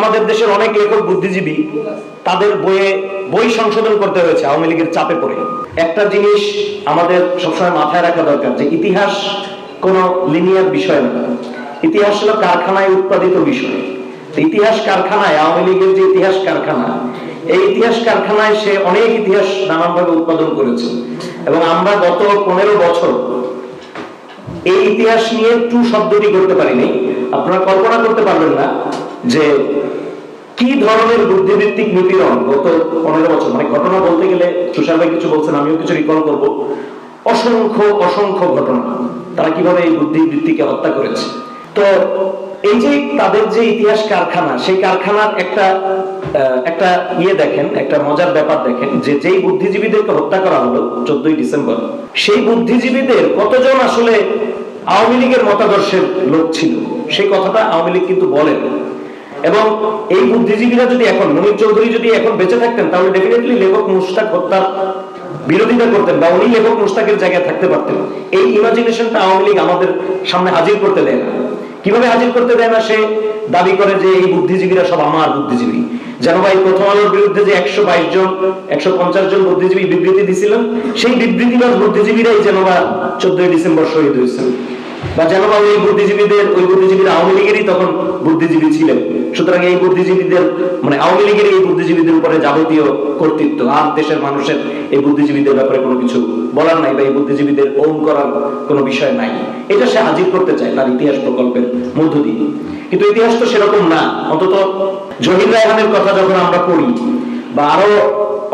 আমাদের দেশের অনেক লেখক বুদ্ধিজীবী তাদের বইয়ে বই সংশোধন করতে হয়েছে আওয়ামী লীগের চাপে পড়ে। একটা জিনিস আমাদের সবসময় মাথায় রাখা দরকার যে ইতিহাস কোনো লিনিয়ার বিষয় না। ইতিহাস হলো কারখানায় উৎপাদিত বিষয়। ইতিহাস কারখানায়, আওয়ামী লীগের যে ইতিহাস কারখানা, এই ইতিহাস কারখানায় সে অনেক ইতিহাস নানানভাবে উৎপাদন করেছে। এবং আমরা গত পনেরো বছর এই ইতিহাস নিয়ে টু শব্দটি করতে পারিনি। আপনারা কল্পনা করতে পারবেন না যে কি ধরনের বুদ্ধিভিত্তিক নিপীড়ন গত পনেরো বছর মানে ঘটনা বলতে গেলে তুষার ভাই কিছু বলছেন, আমিও কিছু রিকল করব। অসংখ্য অসংখ্য ঘটনা। তারা কীভাবে এই বুদ্ধিবৃত্তিকে হত্যা করেছে? তো এই যে তাদের যে ইতিহাস কারখানা, সেই কারখানার একটা একটা ইয়ে দেখেন, একটা মজার ব্যাপার দেখেন যে যেই বুদ্ধিজীবীদেরকে হত্যা করা হলো চোদ্দই ডিসেম্বর, সেই বুদ্ধিজীবীদের কতজন আসলে আওয়ামী লীগের মতাদর্শের লোক ছিল? সেই কথাটা আওয়ামী লীগ কিন্তু বলেন। এবং এই বুদ্ধিজীবীরা যদি এখন, মনির চৌধুরী যদি এখন বেঁচে থাকতেন, তাহলে ডেফিনেটলি লেখক মুস্তাক হত্যার বিরোধিতা করতেন বা উনি লেখক মুস্তাকের জায়গায় থাকতে পারতেন। এই ইমাজিনেশনটা আওয়ামী লীগ আমাদের সামনে হাজির করতে দেয় না। কীভাবে হাজির করতে দেয় না? সে দাবি করে যে এই বুদ্ধিজীবীরা সব আমার বুদ্ধিজীবী। যেন ভাই প্রথম আলোর বিরুদ্ধে যে একশো বাইশ জন, একশো পঞ্চাশ জন বুদ্ধিজীবী বিবৃতি দিছিলেন, সেই বিবৃতিবাদ বুদ্ধিজীবীরাই যেন বা চোদ্দই ডিসেম্বর শহীদ হয়েছেন। বা যেন বা ওই বুদ্ধিজীবীদের, ওই বুদ্ধিজীবীরা আওয়ামী লীগেরই তখন বুদ্ধিজীবী ছিলেন। সুতরাং এই বুদ্ধিজীবীদের মানে আওয়ামী লীগের এই বুদ্ধিজীবীদের উপরে যাবতীয় কর্তৃত্ব, আর দেশের মানুষের এই বুদ্ধিজীবীদের ব্যাপারে কোনো কিছু বলার নাই বা এই বুদ্ধিজীবীদের ওন করার কোনো বিষয় নাই। এটা সে হাজির করতে চায় তার ইতিহাস প্রকল্পের মধ্য দিয়ে। কিন্তু ইতিহাস তো সেরকম না। অন্তত জহির রায়হানের কথা যখন আমরা পড়ি, বা আরও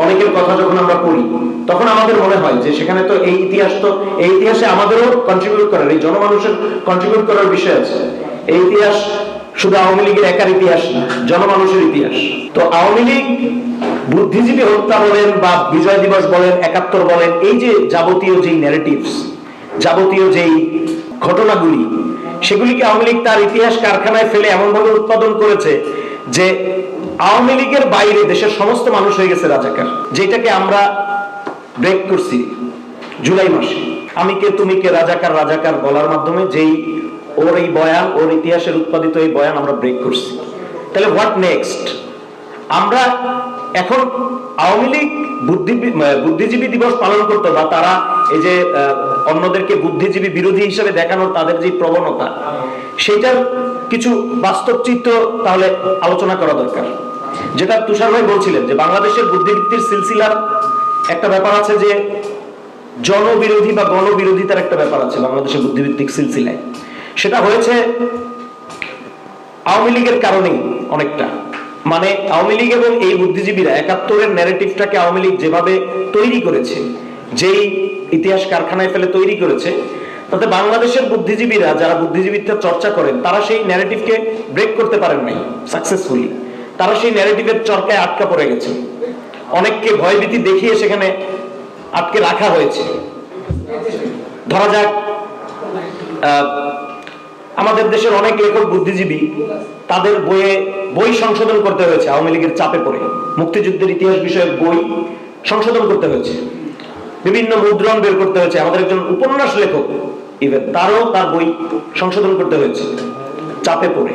অনেকের কথা যখন আমরা পড়ি, তখন আমাদের মনে হয় যে সেখানে তো এই ইতিহাস তো, এই ইতিহাসে আমাদেরও কন্ট্রিবিউট করার, এই জনমানুষের কন্ট্রিবিউট করার বিষয় আছে। এই ইতিহাস শুধু আওয়ামী লীগের একার ইতিহাস না, জনমানুষের ইতিহাস। তো আওয়ামী লীগ বুদ্ধিজীবী হত্যা বলেন বা বিজয় দিবস বলেন, একাত্তর বলেন, এই যে যাবতীয় যেই ন্যারেটিভস যাবতীয় যেই ঘটনাগুলি, সেগুলিকে আওয়ামী লীগ তার ইতিহাস কারখানায় ফেলে এমনভাবে উৎপাদন করেছে যে আওয়ামী লীগের বাইরে দেশের সমস্ত মানুষ হয়ে গেছে রাজাকার। যেটাকে আমরা ব্রেক করছি জুলাই মাসে। আমি কে, তুমি কে, রাজাকার রাজাকার বলার মাধ্যমে যেই ওর এই বয়ান, ওর ইতিহাসের উৎপাদিত এই বয়ান আমরা ব্রেক করছি। তাহলে হোয়াট নেক্সট আমরা এখন আওয়ামী লীগ বুদ্ধি বুদ্ধিজীবী দিবস পালন করতো বা তারা এই যে অন্যদেরকে বুদ্ধিজীবী বিরোধী হিসেবে দেখানোর তাদের যে প্রবণতা, সেটার কিছু বাস্তব চিত্র তাহলে আলোচনা করা দরকার। যেটা তুষার ভাই বলছিলেন যে বাংলাদেশের বুদ্ধিবৃত্তির সিলসিলার একটা ব্যাপার আছে যে জনবিরোধী বা গণবিরোধিতার একটা ব্যাপার আছে বাংলাদেশের বুদ্ধিবৃত্তিক সিলসিলায়। সেটা হয়েছে আওয়ামী লীগের কারণেই অনেকটা। মানে আওয়ামী লীগ এবং এই বুদ্ধিজীবীরা একাত্তরের ন্যারেটিভটাকে আওয়ামী লীগ যেভাবে তৈরি করেছে, যেই ইতিহাস কারখানায় ফেলে তৈরি করেছে, তাতে বাংলাদেশের বুদ্ধিজীবীরা যারা বুদ্ধিজীবীত্ব চর্চা করেন, তারা সেই ন্যারেটিভকে ব্রেক করতে পারেন নাই সাকসেসফুলি তারা সেই ন্যারেটিভের চরকায় আটকা পড়ে গেছে। অনেককে ভয়ভীতি দেখিয়ে সেখানে আটকে রাখা হয়েছে। ধরা যাক আমাদের দেশের অনেক লেখক বুদ্ধিজীবী, তাদের বইয়ে বই সংশোধন করতে হয়েছে আওয়ামী লীগের চাপে পড়ে। মুক্তিযুদ্ধের ইতিহাস বিষয়ক বই সংশোধন করতে হয়েছে। বিভিন্ন মুদ্রণ বের করতে হয়েছে। আমাদের একজন উপন্যাস লেখক, ইভেন তারও তার বই সংশোধন করতে হয়েছে। চাপে পড়ে।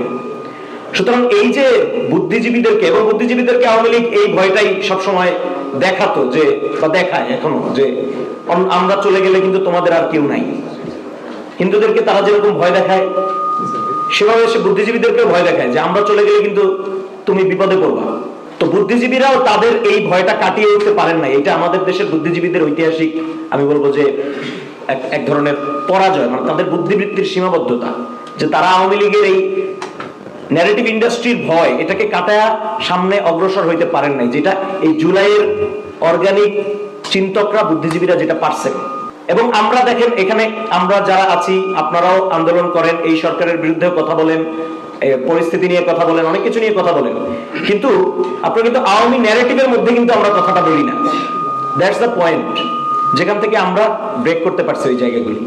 সুতরাং এই যে বুদ্ধিজীবীদেরকে এবং বুদ্ধিজীবীদেরকে আওয়ামী লীগ এই ভয়টাই সবসময় দেখাতো যে, বা দেখায় এখনও, যে আমরা চলে গেলে কিন্তু তোমাদের আর কেউ নাই। হিন্দুদেরকে তারা যেরকম ভয় দেখায়, সেভাবে সে বুদ্ধিজীবীদেরকে ভয় দেখায় যে আমরা চলে গেলে কিন্তু তুমি বিপদে পড়বা। তো বুদ্ধিজীবীরাও তাদের এই ভয়টা কাটিয়ে উঠতে পারেন না এটা আমাদের দেশের বুদ্ধিজীবীদের ঐতিহাসিক, আমি বলব যে এক ধরনের পরাজয় মানে তাদের বুদ্ধিবৃত্তির সীমাবদ্ধতা, যে তারা আওয়ামী লীগের এই ন্যারেটিভ ইন্ডাস্ট্রির ভয়, এটাকে কাটায়া সামনে অগ্রসর হইতে পারেন নাই, যেটা এই জুলাইয়ের অর্গানিক চিন্তকরা বুদ্ধিজীবীরা যেটা পারছেন এবং আমরা দেখেন এখানে আমরা যারা আছি, আপনারাও আন্দোলন করেন, এই সরকারের বিরুদ্ধে কথা বলেন পরিস্থিতি নিয়ে কথা বলেন, অনেক কিছু নিয়ে কথা বলেন। কিন্তু আপনারা কিন্তু আওয়ামী ন্যারেটিভের মধ্যে কিন্তু আমরা কথাটা বলি না। দ্যাটস দ্য পয়েন্ট যেখান থেকে আমরা ব্রেক করতে পারছি ওই জায়গাগুলি।